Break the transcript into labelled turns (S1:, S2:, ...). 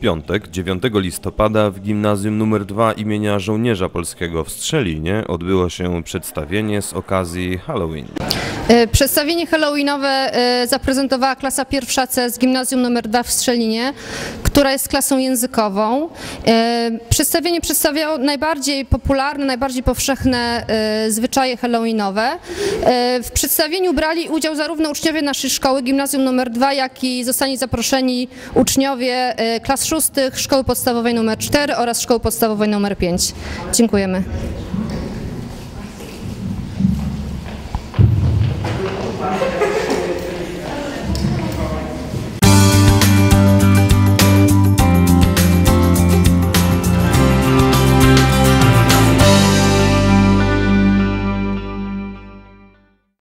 S1: piątek, 9 listopada w gimnazjum nr 2 imienia żołnierza polskiego w Strzelinie odbyło się przedstawienie z okazji Halloween.
S2: E, Przedstawienie halloweenowe e, zaprezentowała klasa pierwsza C z gimnazjum nr 2 w Strzelinie, która jest klasą językową. E, Przedstawienie przedstawiało najbardziej popularne, najbardziej powszechne zwyczaje halloweenowe. W przedstawieniu brali udział zarówno uczniowie naszej szkoły gimnazjum nr 2, jak i zostali zaproszeni uczniowie klas szóstych Szkoły Podstawowej nr 4 oraz Szkoły Podstawowej nr 5. Dziękujemy. Thank you.